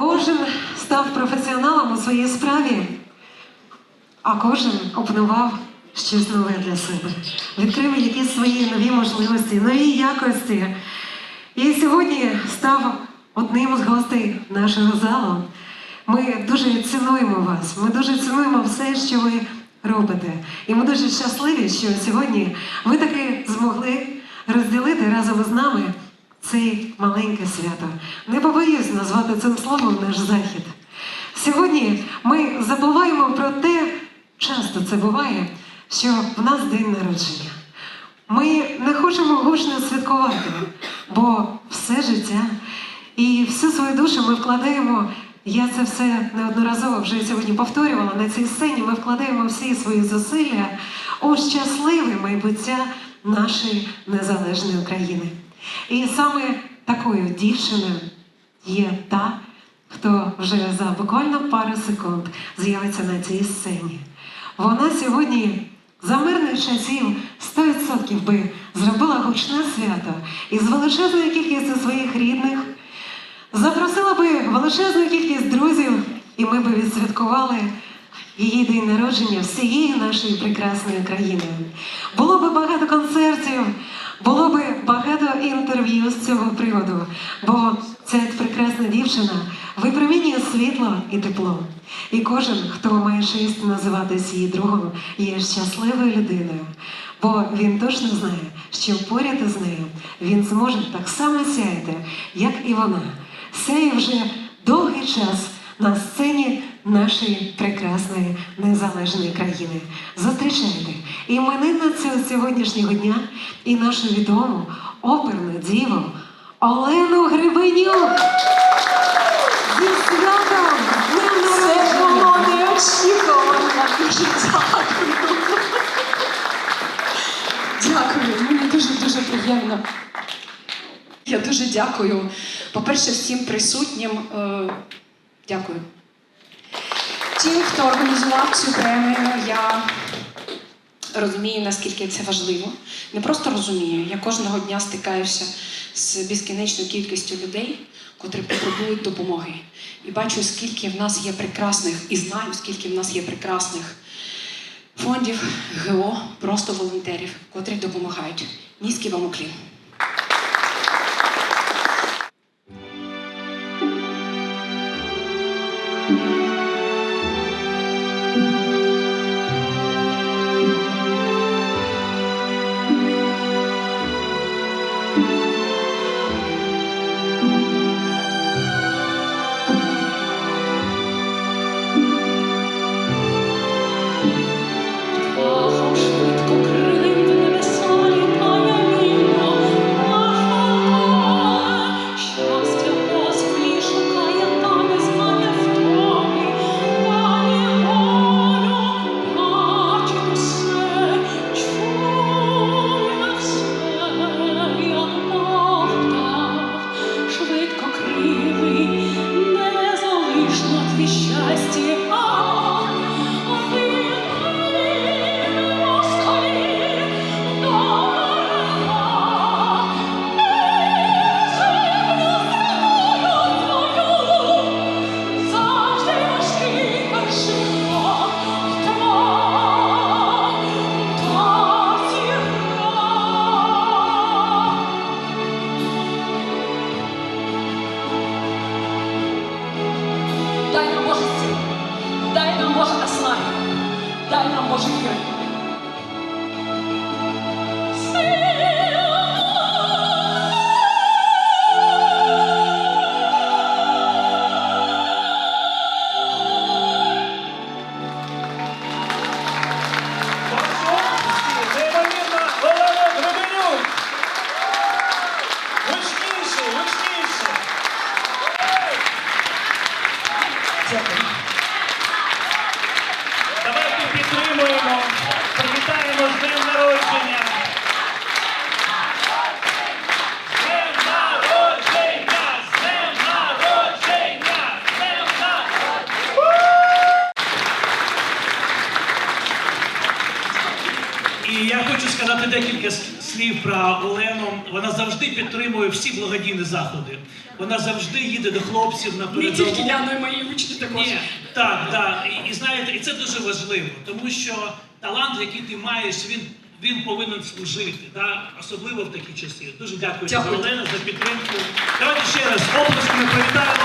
Кожен став професіоналом у своїй справі, а кожен опанував щось нове для себе, відкрив якісь свої нові можливості, нові якості. І сьогодні став одним з гостей нашого залу. Ми дуже цінуємо вас, ми дуже цінуємо все, що ви робите. І ми дуже щасливі, що сьогодні ви таки змогли розділити разом з нами цей маленьке свято. Не побоюсь назвати цим словом наш захід. Сьогодні ми забуваємо про те, часто це буває, що в нас день народження. Ми не хочемо гучно святкувати, бо все життя і всю свою душу ми вкладаємо. Я це все неодноразово вже сьогодні повторювала на цій сцені. Ми вкладаємо всі свої зусилля у щасливе майбуття нашої незалежної України. І саме такою дівчиною є та, хто вже за буквально пару секунд з'явиться на цій сцені. Вона сьогодні за мирних часів 100% би зробила гучне свято із величезною кількістю своїх рідних, запросила би величезну кількість друзів, і ми би відсвяткували її день народження всією нашою прекрасною країною. Було би багато концертів, інтерв'ю з цього приводу, бо ця прекрасна дівчина випромінює світло і тепло. І кожен, хто має честь називатись її другом, є щасливою людиною, бо він точно знає, що поряд із нею він зможе так само сяяти, як і вона. Сяє вже довгий час на сцені нашої прекрасної незалежної країни. Зустрічайте іменинницю цього дня і нашу відому оперну діву Олену Гребенюк. Зі святом! Це було неочікувано. Дуже дякую. Дякую, мені дуже дуже приємно. Я дуже дякую. По-перше, всім присутнім. е, Дякую. Тим, хто організував цю премію, я розумію, наскільки це важливо. Не просто розумію, я кожного дня стикаюся з безкінечною кількістю людей, котрі потребують допомоги. І бачу, скільки в нас є прекрасних, і знаю, скільки в нас є прекрасних фондів, ГО, просто волонтерів, котрі допомагають. Низький вам уклін. Дай нам Боже сил, дай нам Боже наснаги, дай нам Боже віри. Декілька слів про Олену. Вона завжди підтримує всі благодійні заходи. Вона завжди їде до хлопців на Не тільки я, але й мої учні також. Ні, так, так. І, і знаєте, і це дуже важливо, тому що талант, який ти маєш, він, він повинен служити, да? особливо в такі часи. Дуже дякую, Дякую. Олена за підтримку. Давайте ще раз оплесками привітаємо